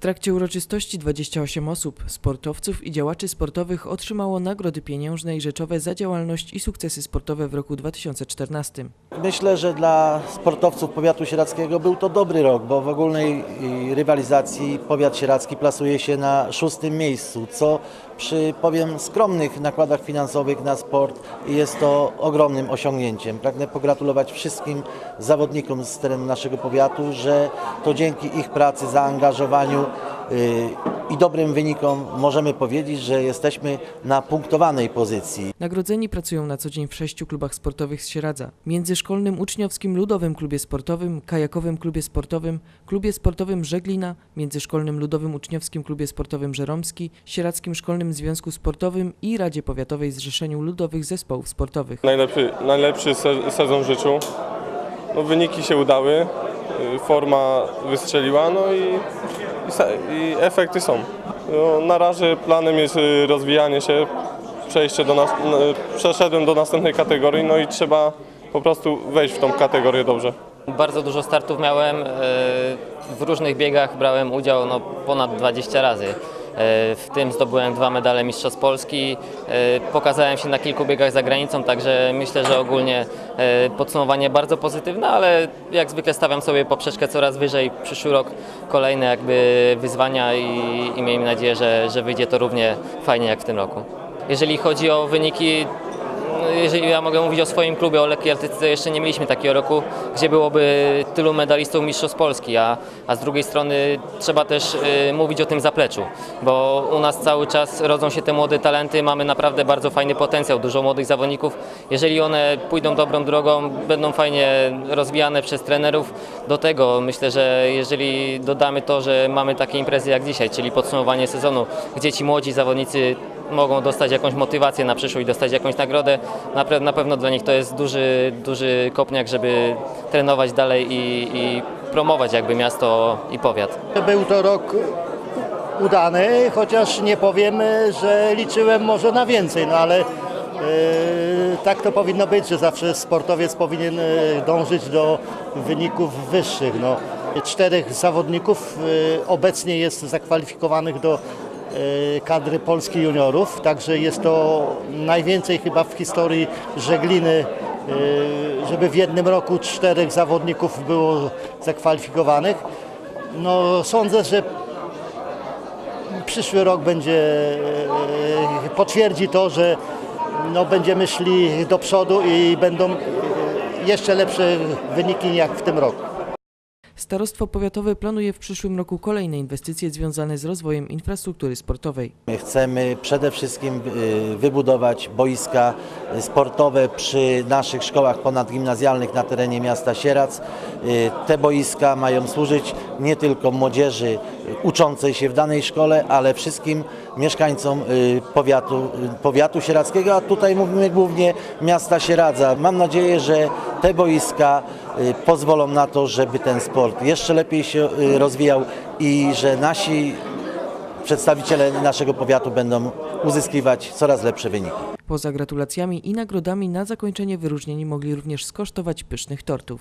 trakcie uroczystości 28 osób, sportowców i działaczy sportowych otrzymało nagrody pieniężne i rzeczowe za działalność i sukcesy sportowe w roku 2014. Myślę, że dla sportowców powiatu sieradzkiego był to dobry rok, bo w ogólnej rywalizacji powiat sieradzki plasuje się na szóstym miejscu, co przy powiem skromnych nakładach finansowych na sport jest to ogromnym osiągnięciem. Pragnę pogratulować wszystkim zawodnikom z terenu naszego powiatu, że to dzięki ich pracy, zaangażowaniu y, i dobrym wynikom możemy powiedzieć, że jesteśmy na punktowanej pozycji. Nagrodzeni pracują na co dzień w sześciu klubach sportowych z Sieradza. Międzyszkolnym Uczniowskim Ludowym Klubie Sportowym, Kajakowym Klubie Sportowym, Klubie Sportowym Żeglina, Międzyszkolnym Ludowym Uczniowskim Klubie Sportowym Żeromski, Sieradzkim Szkolnym Związku Sportowym i Radzie Powiatowej Zrzeszeniu Ludowych Zespołów Sportowych. Najlepszy, najlepszy se- sezon w życiu. No, wyniki się udały, y, forma wystrzeliła, no i, i, efekty są. No, na razie planem jest y, rozwijanie się, przejście do nas, przeszedłem do następnej kategorii, no i trzeba po prostu wejść w tą kategorię dobrze. Bardzo dużo startów miałem, e, w różnych biegach brałem udział no, ponad 20 razy. E, W tym zdobyłem dwa medale Mistrzostw Polski, e, pokazałem się na kilku biegach za granicą, także myślę, że ogólnie e, podsumowanie bardzo pozytywne, ale jak zwykle stawiam sobie poprzeczkę coraz wyżej. Przyszły rok kolejne jakby wyzwania i, i miejmy nadzieję, że, że wyjdzie to równie fajnie jak w tym roku. Jeżeli chodzi o wyniki, jeżeli ja mogę mówić o swoim klubie, o lekkiej atletyce, jeszcze nie mieliśmy takiego roku, gdzie byłoby tylu medalistów mistrzostw Polski, a, a z drugiej strony trzeba też y, mówić o tym zapleczu, bo u nas cały czas rodzą się te młode talenty, mamy naprawdę bardzo fajny potencjał, dużo młodych zawodników. Jeżeli one pójdą dobrą drogą, będą fajnie rozwijane przez trenerów, do tego myślę, że jeżeli dodamy to, że mamy takie imprezy jak dzisiaj, czyli podsumowanie sezonu, gdzie ci młodzi zawodnicy mogą dostać jakąś motywację na przyszłość, dostać jakąś nagrodę. Na, na pewno dla nich to jest duży, duży kopniak, żeby trenować dalej i, i promować jakby miasto i powiat. Był to rok udany, chociaż nie powiem, że liczyłem może na więcej, no ale e, tak to powinno być, że zawsze sportowiec powinien e, dążyć do wyników wyższych. No. Czterech zawodników e, obecnie jest zakwalifikowanych do kadry Polski juniorów, także jest to najwięcej chyba w historii żegliny, e, żeby w jednym roku czterech zawodników było zakwalifikowanych. No, sądzę, że przyszły rok będzie e, potwierdzi to, że no, będziemy szli do przodu i będą jeszcze lepsze wyniki jak w tym roku. Starostwo Powiatowe planuje w przyszłym roku kolejne inwestycje związane z rozwojem infrastruktury sportowej. My chcemy przede wszystkim y, wybudować boiska sportowe przy naszych szkołach ponadgimnazjalnych na terenie miasta Sieradz. Y, Te boiska mają służyć nie tylko młodzieży uczącej się w danej szkole, ale wszystkim mieszkańcom y, powiatu, y, powiatu sieradzkiego, a tutaj mówimy głównie miasta Sieradza. Mam nadzieję, że te boiska y, pozwolą na to, żeby ten sport jeszcze lepiej się rozwijał i że nasi przedstawiciele naszego powiatu będą uzyskiwać coraz lepsze wyniki. Poza gratulacjami i nagrodami na zakończenie wyróżnieni mogli również skosztować pysznych tortów.